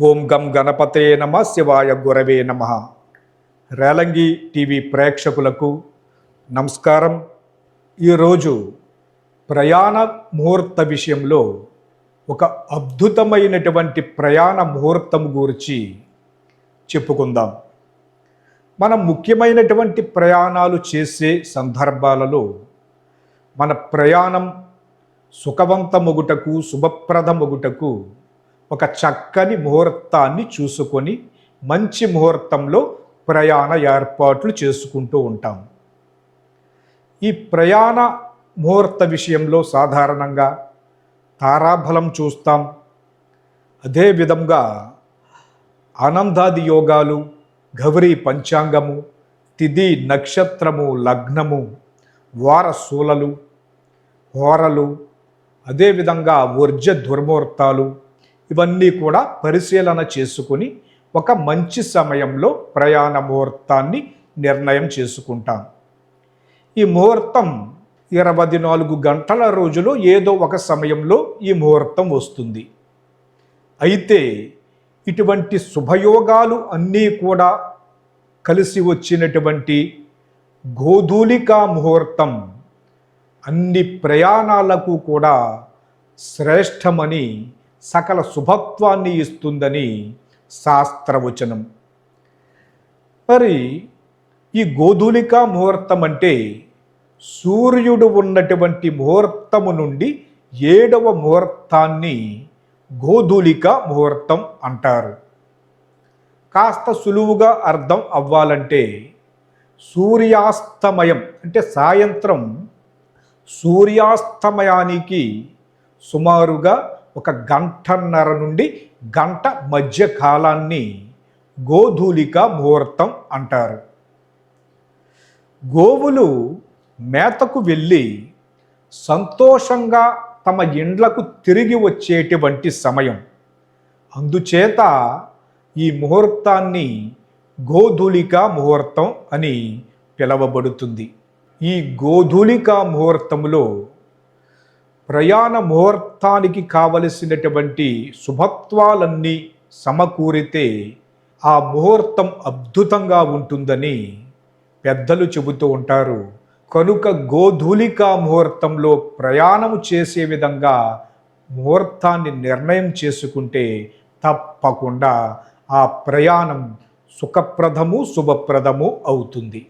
ఓం గం గణపతే నమ శివాయ గురవే నమ. రేలంగి టీవీ ప్రేక్షకులకు నమస్కారం. ఈరోజు ప్రయాణ ముహూర్త విషయంలో ఒక అద్భుతమైనటువంటి ప్రయాణ ముహూర్తం గురించి చెప్పుకుందాం. మనం ముఖ్యమైనటువంటి ప్రయాణాలు చేసే సందర్భాలలో మన ప్రయాణం సుఖవంతమొగుటకు శుభప్రదమొగుటకు ఒక చక్కని ముహూర్తాన్ని చూసుకొని మంచి ముహూర్తంలో ప్రయాణ ఏర్పాట్లు చేసుకుంటూ ఉంటాం. ఈ ప్రయాణ ముహూర్త విషయంలో సాధారణంగా తారాబలం చూస్తాం. అదేవిధంగా ఆనందాది యోగాలు గౌరీ పంచాంగము తిథి నక్షత్రము లగ్నము వారశూలలు హోరలు అదేవిధంగా వర్జ దుర్ముహూర్తాలు ఇవన్నీ కూడా పరిశీలన చేసుకుని ఒక మంచి సమయంలో ప్రయాణ ముహూర్తాన్ని నిర్ణయం చేసుకుంటాం. ఈ ముహూర్తం ఇరవై నాలుగు గంటల రోజులో ఏదో ఒక సమయంలో ఈ ముహూర్తం వస్తుంది. అయితే ఇటువంటి శుభయోగాలు అన్నీ కూడా కలిసి వచ్చినటువంటి గోధూలికా ముహూర్తం అన్ని ప్రయాణాలకు కూడా శ్రేష్టమని సకల శుభత్వాన్ని ఇస్తుందని శాస్త్రవచనం. మరి ఈ గోధూలికా ముహూర్తం అంటే సూర్యుడు ఉన్నటువంటి ముహూర్తము నుండి ఏడవ ముహూర్తాన్ని గోధూలిక ముహూర్తం అంటారు. కాస్త సులువుగా అర్థం అవ్వాలంటే సూర్యాస్తమయం అంటే సాయంత్రం సూర్యాస్తమయానికి సుమారుగా ఒక గంటన్నర నుండి గంట మధ్య కాలాన్ని గోధూలిక ముహూర్తం అంటారు. గోవులు మేతకు వెళ్ళి సంతోషంగా తమ ఇండ్లకు తిరిగి వచ్చేటువంటి సమయం. అందుచేత ఈ ముహూర్తాన్ని గోధూలిక ముహూర్తం అని పిలవబడుతుంది. ఈ గోధూలిక ముహూర్తంలో ప్రయాణ ముహూర్తానికి కావలసినటువంటి శుభత్వాలన్నీ సమకూరితే ఆ ముహూర్తం అద్భుతంగా ఉంటుందని పెద్దలు చెబుతూ ఉంటారు. కనుక గోధూలికా ముహూర్తంలో ప్రయాణం చేసే విధంగా ముహూర్తాన్ని నిర్ణయం చేసుకుంటే తప్పకుండా ఆ ప్రయాణం సుఖప్రదము శుభప్రదము అవుతుంది.